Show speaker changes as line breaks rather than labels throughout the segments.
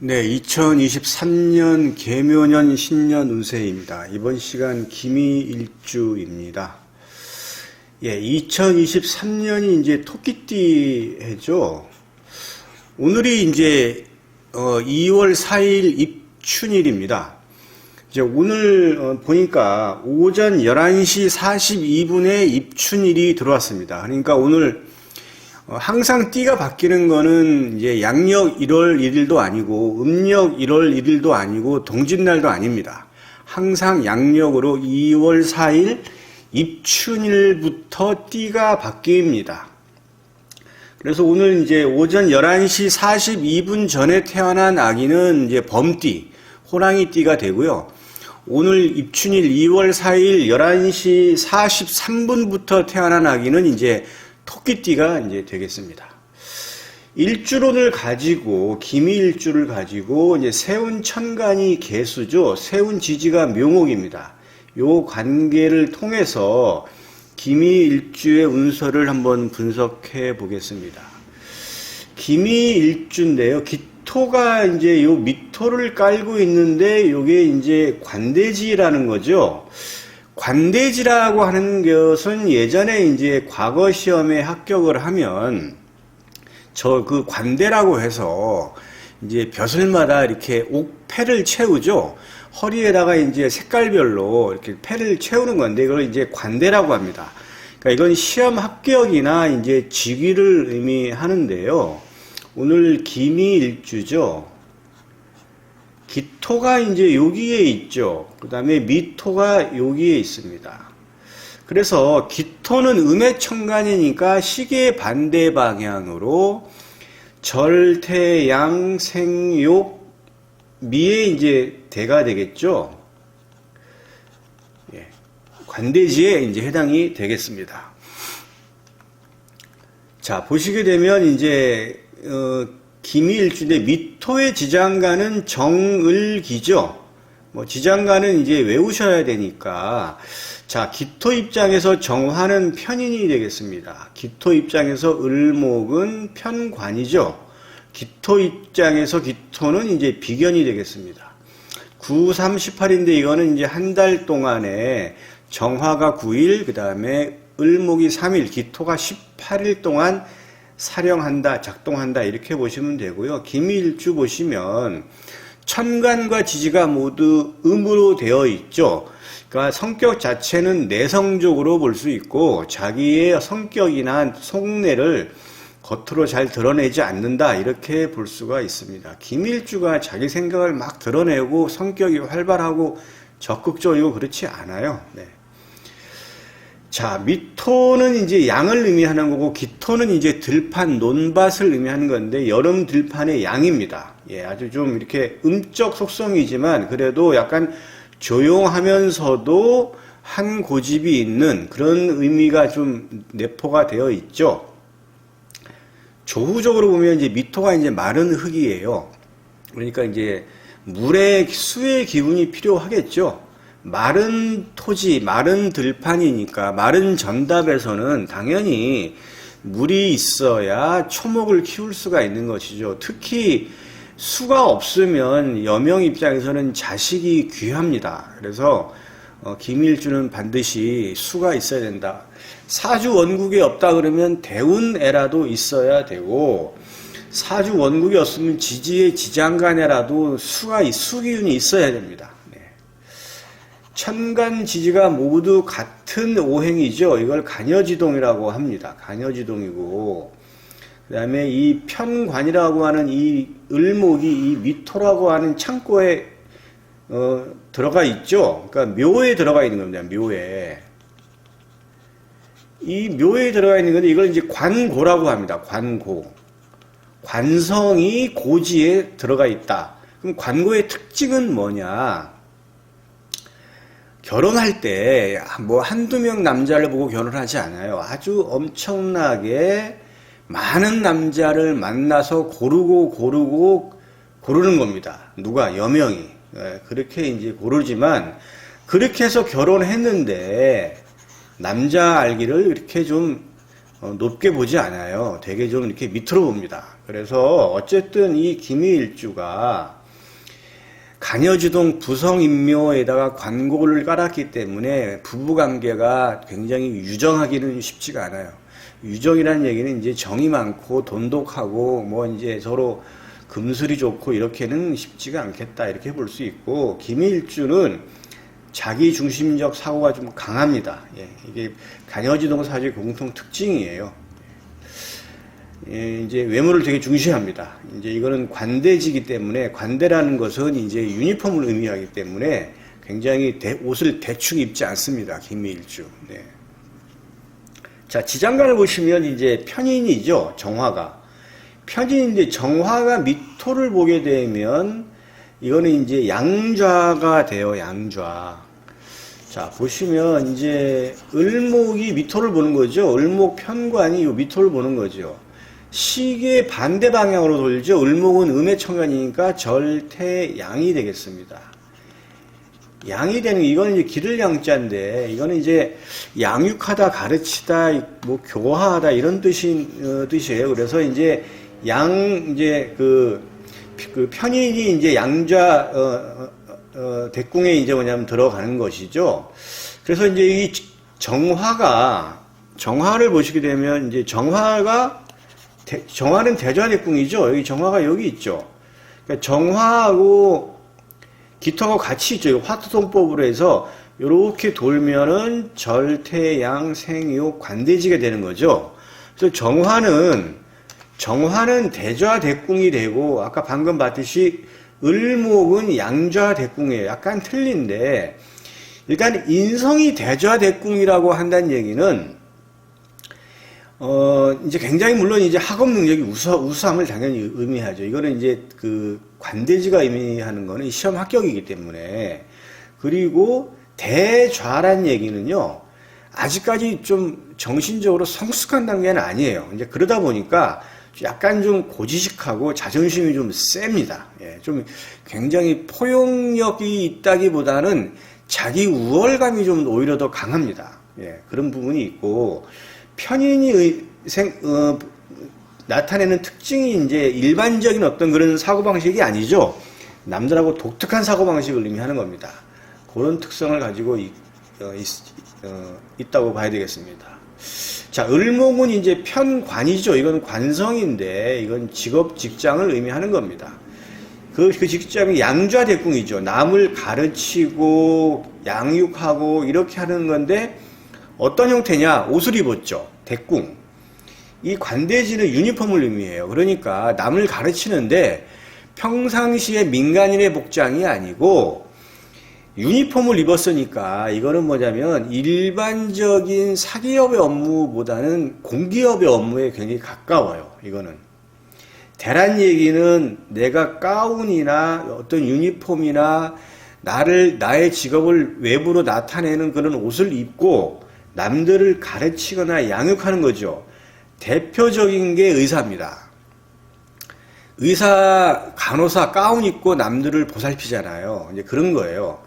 네, 2023년 개묘년 신년 운세입니다. 이번 시간 기미일주입니다. 예, 2023년이 이제 토끼띠 해죠. 오늘이 이제 어, 2월 4일 입춘일입니다. 이제 오늘 어, 보니까 오전 11시 42분에 입춘일이 들어왔습니다. 그러니까 오늘 어, 항상 띠가 바뀌는 거는 이제 양력 1월 1일도 아니고 음력 1월 1일도 아니고 동짓날도 아닙니다. 항상 양력으로 2월 4일 입춘일부터 띠가 바뀝니다. 그래서 오늘 이제 오전 11시 42분 전에 태어난 아기는 이제 범띠, 호랑이띠가 되고요. 오늘 입춘일 2월 4일 11시 43분부터 태어난 아기는 이제 토끼띠가 이제 되겠습니다. 일주론을 가지고 기미일주를 가지고 이제 세운 천간이 개수죠. 세운 지지가 묘목입니다. 요 관계를 통해서 기미일주의 운서를 한번 분석해 보겠습니다. 기미일주인데요. 기토가 이제 요 미토를 깔고 있는데 요게 이제 관대지라는 거죠. 관대지라고 하는 것은 예전에 이제 과거 시험에 합격을 하면 저 그 관대라고 해서 이제 벼슬마다 이렇게 옥패를 채우죠. 허리에다가 이제 색깔별로 이렇게 패를 채우는 건데 이걸 이제 관대라고 합니다. 그러니까 이건 시험 합격이나 이제 직위를 의미하는데요. 오늘 기미일주죠. 기토가 이제 여기에 있죠. 그 다음에 미토가 여기에 있습니다. 그래서 기토는 음의 천간이니까 시계 반대 방향으로 절태양 생욕 미에 이제 대가 되겠죠. 예. 관대지에 이제 해당이 되겠습니다. 자, 보시게 되면 이제 어, 기미일주인데 미토의 지장간은 정을기죠. 뭐 지장간은 이제 외우셔야 되니까 자 기토 입장에서 정화는 편인이 되겠습니다. 기토 입장에서 을목은 편관이죠. 기토 입장에서 기토는 이제 비견이 되겠습니다. 9, 3, 18인데 이거는 이제 한 달 동안에 정화가 9일, 그 다음에 을목이 3일, 기토가 18일 동안 사령한다, 작동한다 이렇게 보시면 되고요. 기밀주 보시면 천간과 지지가 모두 음으로 되어 있죠. 그러니까 성격 자체는 내성적으로 볼 수 있고 자기의 성격이나 속내를 겉으로 잘 드러내지 않는다 이렇게 볼 수가 있습니다. 김일주가 자기 생각을 막 드러내고 성격이 활발하고 적극적이고 그렇지 않아요. 네. 자, 미토는 이제 양을 의미하는 거고 기토는 이제 들판, 논밭을 의미하는 건데 여름 들판의 양입니다. 예, 아주 좀 이렇게 음적 속성이지만 그래도 약간 조용하면서도 한 고집이 있는 그런 의미가 좀 내포가 되어 있죠. 조후적으로 보면 이제 미토가 이제 마른 흙이에요. 그러니까 이제 물의 수의 기운이 필요하겠죠. 마른 토지, 마른 들판이니까 마른 전답에서는 당연히 물이 있어야 초목을 키울 수가 있는 것이죠. 특히 수가 없으면 여명 입장에서는 자식이 귀합니다. 그래서 어, 김일주는 반드시 수가 있어야 된다. 사주 원국이 없다 그러면 대운애라도 있어야 되고 사주 원국이 없으면 지지의 지장간에라도 수가 수기운이 있어야 됩니다. 네. 천간 지지가 모두 같은 오행이죠. 이걸 간여지동이라고 합니다. 간여지동이고 그 다음에 이 편관이라고 하는 이 을목이 이 미토라고 하는 창고에 어, 들어가 있죠. 그러니까 묘에 들어가 있는 겁니다. 묘에. 이 묘에 들어가 있는 건데 이걸 이제 관고라고 합니다. 관고. 관성이 고지에 들어가 있다. 그럼 관고의 특징은 뭐냐? 결혼할 때 뭐 한두 명 남자를 보고 결혼하지 않아요. 아주 엄청나게 많은 남자를 만나서 고르고 고르고 고르는 겁니다. 누가 여명이 예, 그렇게 이제 고르지만 그렇게 해서 결혼했는데 남자 알기를 이렇게 좀 어, 높게 보지 않아요. 되게 좀 이렇게 밑으로 봅니다. 그래서 어쨌든 이 김일주가 간여지동 부성인묘에다가 관고를 깔았기 때문에 부부관계가 굉장히 유정하기는 쉽지가 않아요. 유정이라는 얘기는 이제 정이 많고 돈독하고 뭐 이제 서로 금슬이 좋고 이렇게는 쉽지가 않겠다 이렇게 볼 수 있고 김일주는 자기 중심적 사고가 좀 강합니다. 예, 이게 간여지동 사주의 공통 특징이에요. 예, 이제 외모를 되게 중시합니다. 이제 이거는 관대지기 때문에 관대라는 것은 이제 유니폼을 의미하기 때문에 굉장히 대- 옷을 대충 입지 않습니다. 김일주. 네. 자, 지장간을 보시면 이제 편인이죠. 정화가. 편인인데 정화가 미토를 보게 되면 이거는 이제 양좌가 돼요. 양좌. 자, 보시면 이제 을목이 미토를 보는 거죠. 을목 편관이 이 미토를 보는 거죠. 시계 반대 방향으로 돌죠. 을목은 음의 청간이니까 절태양이 되겠습니다. 양이 되는 이거는 이제 기를 양자인데 이거는 이제 양육하다 가르치다 뭐 교화하다 이런 뜻인 어, 뜻이에요. 그래서 이제 양 이제 그, 그 편인이 이제 양자 어, 어, 어, 대궁에 이제 뭐냐면 들어가는 것이죠. 그래서 이제 이 정화가 정화를 보시게 되면 이제 정화가 대- 정화는 대좌대궁이죠. 여기 정화가 여기 있죠. 그러니까 정화하고 기토하고 같이 있죠. 이거 화투통법으로 해서 이렇게 돌면은 절태양 생유 관대지가 되는 거죠. 그래서 정화는 정화는 대좌대궁이 되고 아까 방금 봤듯이 을목은 양좌대궁이에요. 약간 틀린데 일단 인성이 대좌대궁이라고 한다는 얘기는 어, 이제 굉장히 물론 이제 학업 능력이 우수, 우수함을 당연히 의미하죠. 이거는 이제 그 관대지가 의미하는 거는 시험 합격이기 때문에. 그리고 대좌란 얘기는요, 아직까지 좀 정신적으로 성숙한 단계는 아니에요. 이제 그러다 보니까 약간 좀 고지식하고 자존심이 좀 셉니다. 예, 좀 굉장히 포용력이 있다기보다는 자기 우월감이 좀 오히려 더 강합니다. 예, 그런 부분이 있고, 편인이 의- 생, 어, 나타내는 특징이 이제 일반적인 어떤 그런 사고방식이 아니죠. 남들하고 독특한 사고방식을 의미하는 겁니다. 그런 특성을 가지고 있, 어, 있, 다고 봐야 되겠습니다. 자, 을목은 이제 편관이죠. 이건 관성인데, 이건 직업, 직장을 의미하는 겁니다. 그, 그 직장이 양좌대궁이죠. 남을 가르치고, 양육하고, 이렇게 하는 건데, 어떤 형태냐? 옷을 입었죠. 대궁. 이 관대지는 유니폼을 의미해요. 그러니까 남을 가르치는데 평상시에 민간인의 복장이 아니고 유니폼을 입었으니까 이거는 뭐냐면 일반적인 사기업의 업무보다는 공기업의 업무에 굉장히 가까워요. 이거는. 대란 얘기는 내가 가운이나 어떤 유니폼이나 나를 나의 직업을 외부로 나타내는 그런 옷을 입고 남들을 가르치거나 양육하는 거죠. 대표적인 게 의사입니다. 의사, 간호사 가운 입고 남들을 보살피잖아요. 이제 그런 거예요.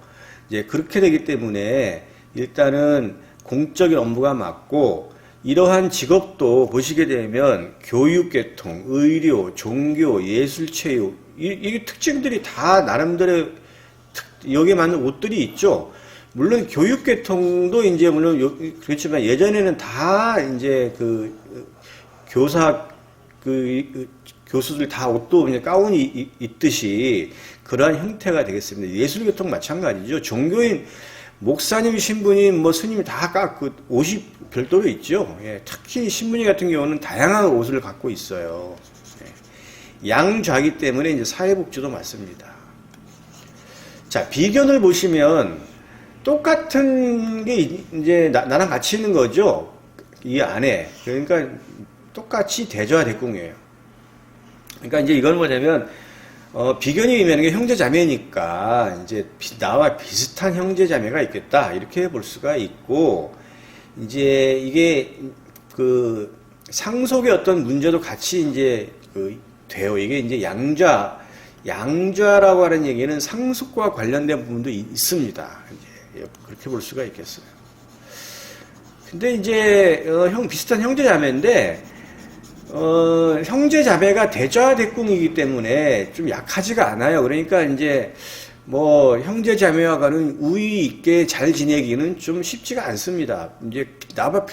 이제 그렇게 되기 때문에 일단은 공적인 업무가 맞고 이러한 직업도 보시게 되면 교육계통, 의료, 종교, 예술체육 이, 이 특징들이 다 나름대로 특- 여기에 맞는 옷들이 있죠. 물론 교육계통도 이제 물론 요- 그렇지만 예전에는 다 이제 그 교사 그 이- 그 교수들 다 옷도 그냥 가운이 이- 있듯이 그러한 형태가 되겠습니다. 예술계통 마찬가지죠. 종교인 목사님, 신부님, 뭐 스님이 다그 옷이 별도로 있죠. 예, 특히 신부님 같은 경우는 다양한 옷을 갖고 있어요. 예. 양좌기 때문에 이제 사회복지도 맞습니다. 자, 비견을 보시면 똑같은 게 이- 이제 나, 나랑 같이 있는 거죠. 이 안에. 그러니까 똑같이 대조화 대궁이에요. 그러니까 이제 이건 뭐냐면 어, 비견이 의미하는 게 형제 자매니까 이제 비- 나와 비슷한 형제 자매가 있겠다 이렇게 볼 수가 있고 이제 이게 그 상속의 어떤 문제도 같이 이제 그 돼요. 이게 이제 양좌 양좌라고 하는 얘기는 상속과 관련된 부분도 있- 있습니다. 이제 그렇게 볼 수가 있겠어요. 근데 이제 어, 형 비슷한 형제 자매인데 어, 형제 자매가 대좌 대궁이기 때문에 좀 약하지가 않아요. 그러니까 이제 뭐 형제 자매와가는 우위 있게 잘 지내기는 좀 쉽지가 않습니다. 이제 나바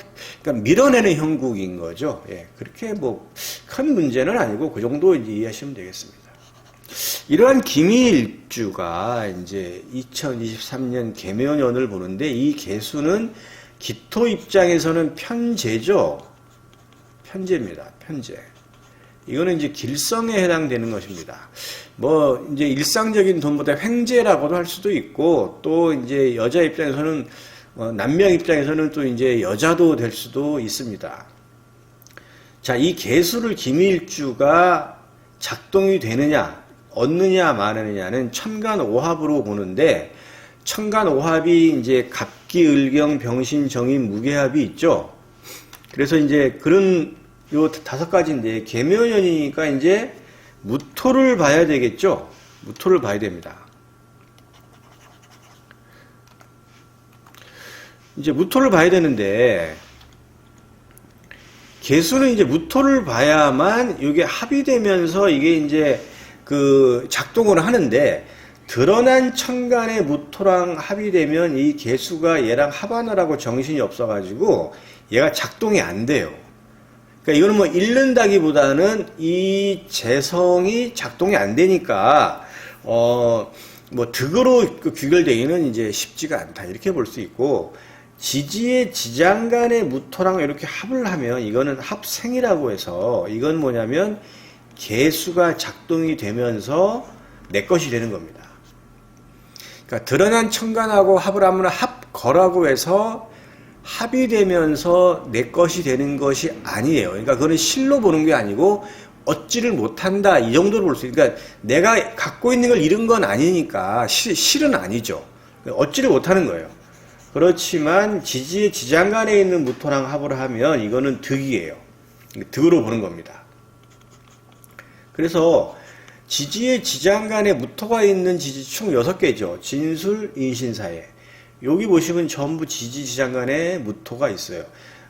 그러니까 밀어내는 형국인 거죠. 예, 그렇게 뭐 큰 문제는 아니고 그 정도 이해하시면 되겠습니다. 이러한 기밀주가 이제 2023년 개묘년을 보는데 이 개수는 기토 입장에서는 편제죠. 편제입니다. 편제. 이거는 이제 길성에 해당되는 것입니다. 뭐 이제 일상적인 돈보다 횡재라고도 할 수도 있고 또 이제 여자 입장에서는 어, 남명 입장에서는 또 이제 여자도 될 수도 있습니다. 자, 이 개수를 기밀주가 작동이 되느냐, 얻느냐, 마느냐는 천간 오합으로 보는데, 천간 오합이 이제 갑기, 을경, 병신, 정인, 무게합이 있죠. 그래서 이제 그런 요 다섯 가지인데, 개묘년이니까 이제 무토를 봐야 되겠죠. 무토를 봐야 됩니다. 이제 무토를 봐야 되는데, 개수는 이제 무토를 봐야만 이게 합의되면서 이게 이제 그 작동을 하는데 드러난 천간의 무토랑 합의되면 이 개수가 얘랑 합하느라고 정신이 없어가지고 얘가 작동이 안 돼요. 그러니까 이거는 뭐 잃는다기보다는 이 재성이 작동이 안 되니까 어 뭐 득으로 그 귀결되기는 이제 쉽지가 않다 이렇게 볼 수 있고 지지의 지장간의 무토랑 이렇게 합을 하면 이거는 합생이라고 해서 이건 뭐냐면 개수가 작동이 되면서 내 것이 되는 겁니다. 그러니까 드러난 천간하고 합을 하면 합거라고 해서 합이 되면서 내 것이 되는 것이 아니에요. 그러니까 그거는 실로 보는 게 아니고 얻지를 못한다 이 정도로 볼 수 있어요. 그러니까 내가 갖고 있는 걸 잃은 건 아니니까 실, 실은 아니죠. 얻지를 못하는 거예요. 그렇지만 지지의 지장간에 있는 무토랑 합을 하면 이거는 득이에요. 득으로 보는 겁니다. 그래서 지지의 지장 간에 무토가 있는 지지 총 6개죠. 진술, 인신사에. 여기 보시면 전부 지지 지장 간에 무토가 있어요.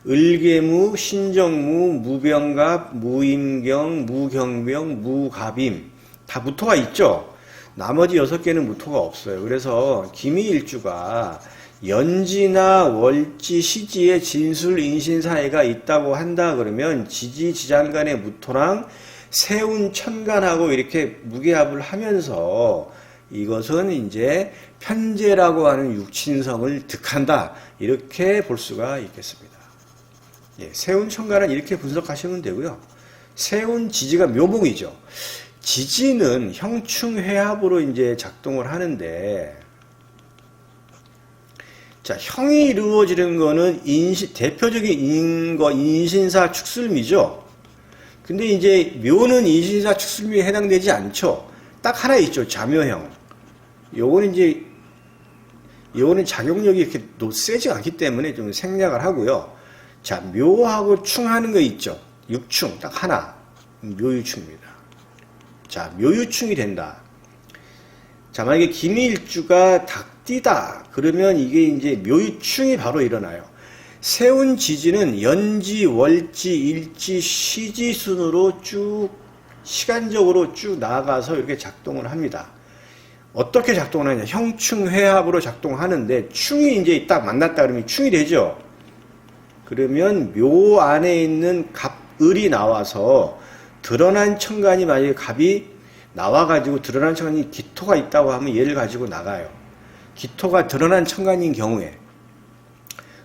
을계무, 신정무, 무병갑, 무임경, 무경병, 무갑임 다 무토가 있죠. 나머지 여섯 개는 무토가 없어요. 그래서 기미일주가 연지나 월지, 시지에 진술, 인신 사이가 있다고 한다 그러면 지지, 지장 간의 무토랑 세운, 천간하고 이렇게 무게합을 하면서 이것은 이제 편제라고 하는 육친성을 득한다 이렇게 볼 수가 있겠습니다. 예, 세운 천간은 이렇게 분석하시면 되고요. 세운 지지가 묘목이죠. 지지는 형충회합으로 이제 작동을 하는데 자, 형이 이루어지는 거는 인시, 대표적인 인거, 인신사 축술미죠. 근데 이제 묘는 인신사 축술미에 해당되지 않죠. 딱 하나 있죠. 자묘형. 요거는 이제, 요거는 작용력이 이렇게 세지 않기 때문에 좀 생략을 하고요. 자, 묘하고 충하는 거 있죠. 육충, 딱 하나. 묘유충입니다. 자, 묘유충이 된다. 자, 만약에 김일주가 닭띠다. 그러면 이게 이제 묘유충이 바로 일어나요. 세운 지지는 연지, 월지, 일지, 시지 순으로 쭉 시간적으로 쭉 나아가서 이렇게 작동을 합니다. 어떻게 작동을 하냐? 형충 회합으로 작동하는데 충이 이제 딱 만났다 그러면 충이 되죠. 그러면 묘 안에 있는 갑을이 나와서 드러난 천간이 만약에 갑이 나와가지고 드러난 천간이 기토가 있다고 하면 얘를 가지고 나가요. 기토가 드러난 천간인 경우에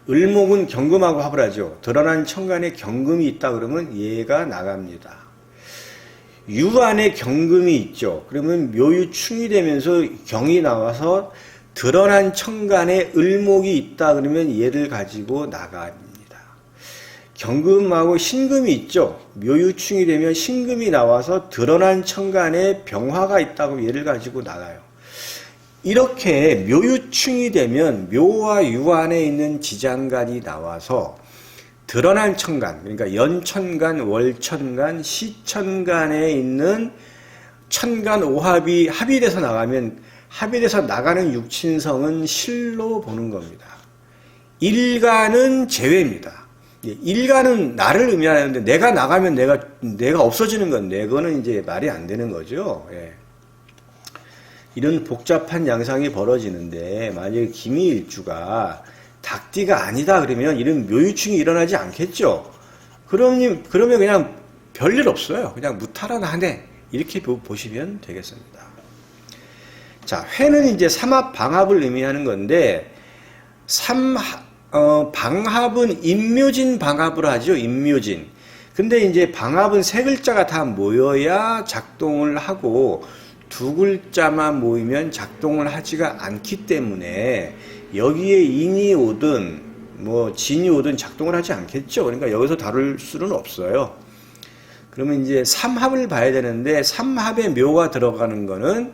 을목은 경금하고 합을 하죠. 드러난 천간에 경금이 있다 그러면 얘가 나갑니다. 유 안에 경금이 있죠. 그러면 묘유충이 되면서 경이 나와서 드러난 천간에 을목이 있다 그러면 얘를 가지고 나갑니다. 경금하고 신금이 있죠. 묘유충이 되면 신금이 나와서 드러난 천간에 병화가 있다고 얘를 가지고 나가요. 이렇게 묘유충이 되면 묘와 유 안에 있는 지장간이 나와서 드러난 천간, 그러니까 연천간, 월천간, 시천간에 있는 천간 오합이 합의돼서 나가면 합의돼서 나가는 육친성은 실로 보는 겁니다. 일가는 제외입니다. 예, 일가는 나를 의미하는데 내가 나가면 내가 내가 없어지는 건데 그거는 이제 말이 안 되는 거죠. 예. 이런 복잡한 양상이 벌어지는데 만약에 기미일주가 닭띠가 아니다 그러면 이런 묘유충이 일어나지 않겠죠. 그러면 그러면 그냥 별일 없어요. 그냥 무탈한 한해 이렇게 보- 보시면 되겠습니다. 자, 회는 이제 삼합 방합을 의미하는 건데 삼 어, 방합은 임묘진 방합을 하죠. 임묘진. 근데 이제 방합은 세 글자가 다 모여야 작동을 하고 두 글자만 모이면 작동을 하지가 않기 때문에 여기에 인이 오든 뭐 진이 오든 작동을 하지 않겠죠. 그러니까 여기서 다룰 수는 없어요. 그러면 이제 삼합을 봐야 되는데 삼합에 묘가 들어가는 거는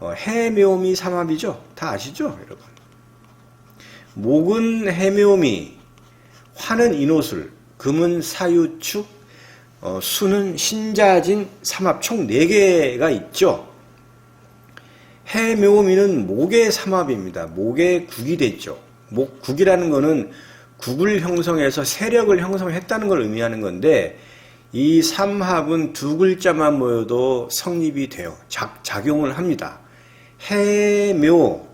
어, 해묘미 삼합이죠. 다 아시죠, 여러분? 목은 해묘미, 화는 인호술, 금은 사유축, 어, 수는 신자진 삼합 총 4개가 있죠. 해묘미는 목의 삼합입니다. 목의 국이 됐죠. 목 국이라는 거는 국을 형성해서 세력을 형성했다는 걸 의미하는 건데 이 삼합은 두 글자만 모여도 성립이 돼요. 작, 작용을 합니다. 해묘,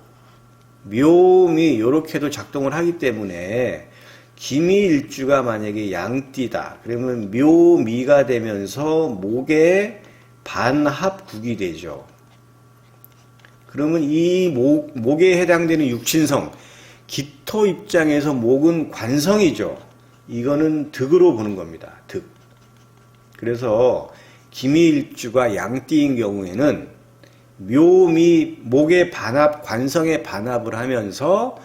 묘미 이렇게도 작동을 하기 때문에 기미일주가 만약에 양띠다. 그러면 묘미가 되면서 목의 반합국이 되죠. 그러면 이 목, 목에 해당되는 육신성, 기토 입장에서 목은 관성이죠. 이거는 득으로 보는 겁니다. 득. 그래서 기미일주가 양띠인 경우에는 묘미 목의 반합 관성의 반합을 하면서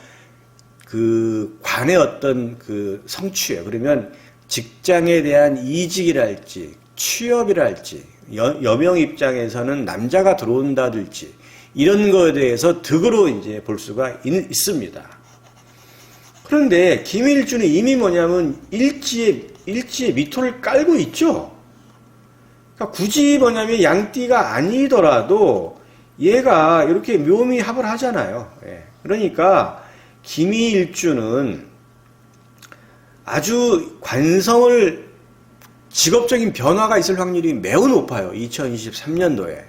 그 관의 어떤 그 성취예요. 그러면 직장에 대한 이직이랄지 취업이랄지 여, 여명 입장에서는 남자가 들어온다든지 이런 거에 대해서 득으로 이제 볼 수가 있, 있습니다. 그런데 김일주는 이미 뭐냐면 일지에 일지에 미토를 깔고 있죠. 그러니까 굳이 뭐냐면 양띠가 아니더라도 얘가 이렇게 묘미 합을 하잖아요. 예. 그러니까 기미일주는 아주 관성을 직업적인 변화가 있을 확률이 매우 높아요. 2023년도에.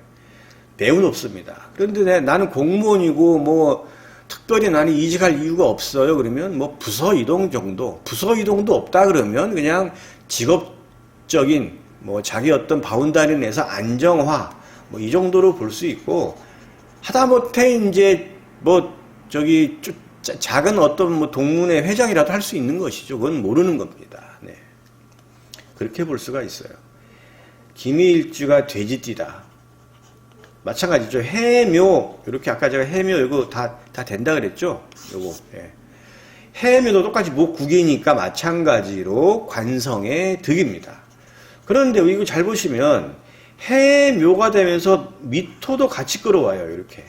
매우 높습니다. 그런데 내- 나는 공무원이고 뭐 특별히 나는 이직할 이유가 없어요. 그러면 뭐 부서 이동 정도, 부서 이동도 없다 그러면 그냥 직업적인 뭐 자기 어떤 바운다리 내에서 안정화 뭐 이 정도로 볼 수 있고 하다못해 이제 뭐 저기 작은 어떤 뭐 동문회 회장이라도 할 수 있는 것이죠. 그건 모르는 겁니다. 네. 그렇게 볼 수가 있어요. 기미일주가 돼지띠다. 마찬가지죠. 해묘 이렇게 아까 제가 해묘 이거 다 다 된다 그랬죠. 요거 예. 해묘도 똑같이 목국이니까 마찬가지로 관성의 득입니다. 그런데 이거 잘 보시면 해묘가 되면서 미토도 같이 끌어와요. 이렇게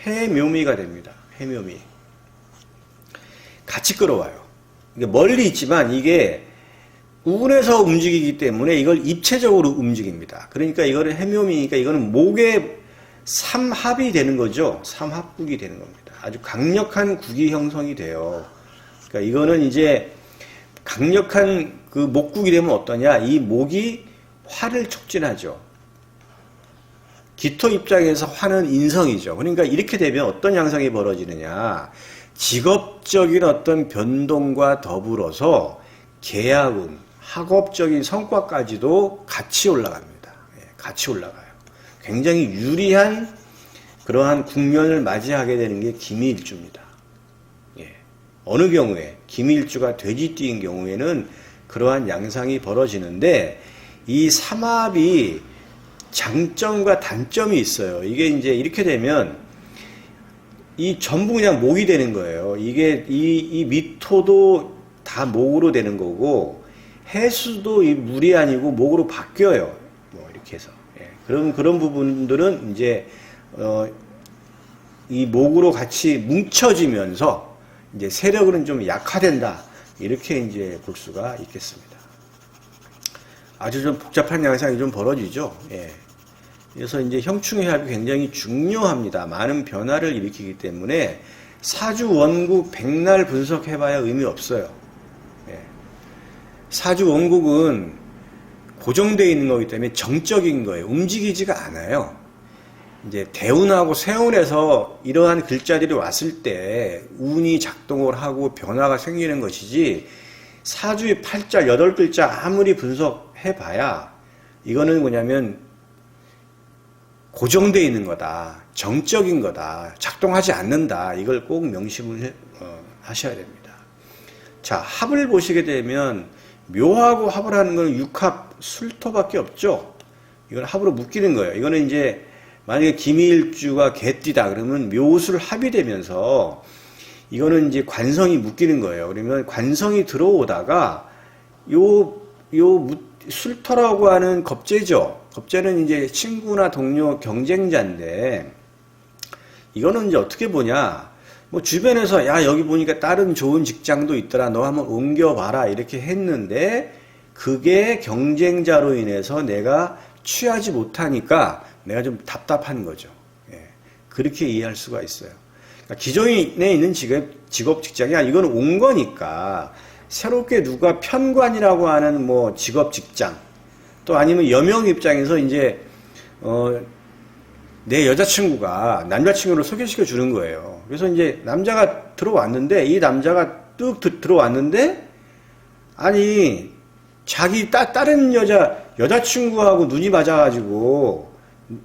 해묘미가 됩니다. 해묘미 같이 끌어와요. 멀리 있지만 이게 우군에서 움직이기 때문에 이걸 입체적으로 움직입니다. 그러니까 이거는 해묘미니까 이거는 목의 삼합이 되는 거죠. 삼합국이 되는 겁니다. 아주 강력한 국이 형성이 돼요. 그러니까 이거는 이제 강력한 그 목국이 되면 어떠냐? 이 목이 화를 촉진하죠. 기토 입장에서 화는 인성이죠. 그러니까 이렇게 되면 어떤 양상이 벌어지느냐? 직업적인 어떤 변동과 더불어서 계약운, 학업적인 성과까지도 같이 올라갑니다. 예, 같이 올라가요. 굉장히 유리한 그러한 국면을 맞이하게 되는 게 기미일주입니다. 예. 어느 경우에 기미일주가 돼지띠인 경우에는 그러한 양상이 벌어지는데 이 삼합이 장점과 단점이 있어요. 이게 이제 이렇게 되면 이 전부 그냥 목이 되는 거예요. 이게 이, 이 미토도 다 목으로 되는 거고 해수도 이 물이 아니고 목으로 바뀌어요. 뭐 이렇게 해서 예. 그런 그런 부분들은 이제 어, 이 목으로 같이 뭉쳐지면서 이제 세력은 좀 약화된다 이렇게 이제 볼 수가 있겠습니다. 아주 좀 복잡한 양상이 좀 벌어지죠. 예. 그래서 이제 형충의 합이 굉장히 중요합니다. 많은 변화를 일으키기 때문에 사주 원국 백날 분석해봐야 의미 없어요. 예. 사주 원국은 고정되어 있는 거기 때문에 정적인 거예요. 움직이지가 않아요. 이제 대운하고 세운에서 이러한 글자들이 왔을 때 운이 작동을 하고 변화가 생기는 것이지 사주의 팔자, 여덟 글자 아무리 분석해 봐야 이거는 뭐냐면 고정되어 있는 거다. 정적인 거다. 작동하지 않는다. 이걸 꼭 명심을 해- 어, 하셔야 됩니다. 자, 합을 보시게 되면 묘하고 합을 하는 건 육합, 술토밖에 없죠. 이건 합으로 묶이는 거예요. 이거는 이제 만약에 김일주가 개띠다 그러면 묘술 합이 되면서 이거는 이제 관성이 묶이는 거예요. 그러면 관성이 들어오다가 요, 요 무- 술토라고 하는 겁재죠. 겁재는 이제 친구나 동료, 경쟁자인데 이거는 이제 어떻게 보냐. 뭐 주변에서 야 여기 보니까 다른 좋은 직장도 있더라. 너 한번 옮겨봐라 이렇게 했는데 그게 경쟁자로 인해서 내가 취하지 못하니까 내가 좀 답답한 거죠. 예. 그렇게 이해할 수가 있어요. 그러니까 기존에 있는 직업, 직업 직장이 아니라 이건 온 거니까 새롭게 누가 편관이라고 하는 뭐 직업 직장 또 아니면 여명 입장에서 이제 어, 내 여자친구가 남자친구를 소개시켜 주는 거예요. 그래서 이제 남자가 들어왔는데 이 남자가 뚝 들- 들어왔는데 아니 자기 따, 다른 여자 여자친구하고 눈이 맞아가지고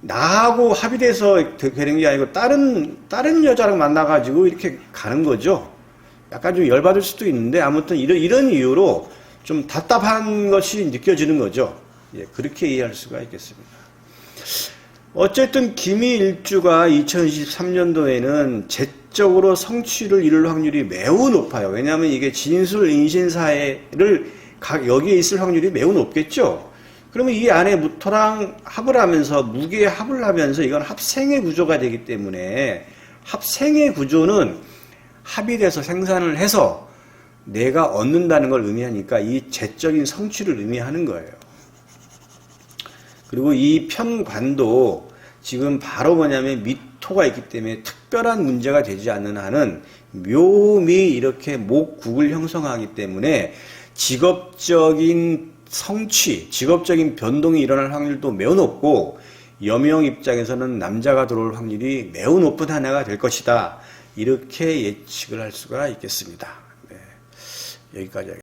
나하고 합의돼서 되- 되는 게 아니고 다른 다른 여자랑 만나가지고 이렇게 가는 거죠. 약간 좀 열받을 수도 있는데 아무튼 이런 이런 이유로 좀 답답한 것이 느껴지는 거죠. 예, 그렇게 이해할 수가 있겠습니다. 어쨌든 기미일주가 2023년도에는 재적으로 성취를 이룰 확률이 매우 높아요. 왜냐하면 이게 진술 인신사회를 각- 여기에 있을 확률이 매우 높겠죠. 그러면 이 안에 무토랑 합을 하면서 무게 합을 하면서 이건 합생의 구조가 되기 때문에 합생의 구조는 합이 돼서 생산을 해서 내가 얻는다는 걸 의미하니까 이 재적인 성취를 의미하는 거예요. 그리고 이 편관도 지금 바로 뭐냐면 미토가 있기 때문에 특별한 문제가 되지 않는 한은 묘미 이렇게 목국을 형성하기 때문에 직업적인 성취, 직업적인 변동이 일어날 확률도 매우 높고 여명 입장에서는 남자가 들어올 확률이 매우 높은 한 해가 될 것이다. 이렇게 예측을 할 수가 있겠습니다. 네, 여기까지 하겠습니다.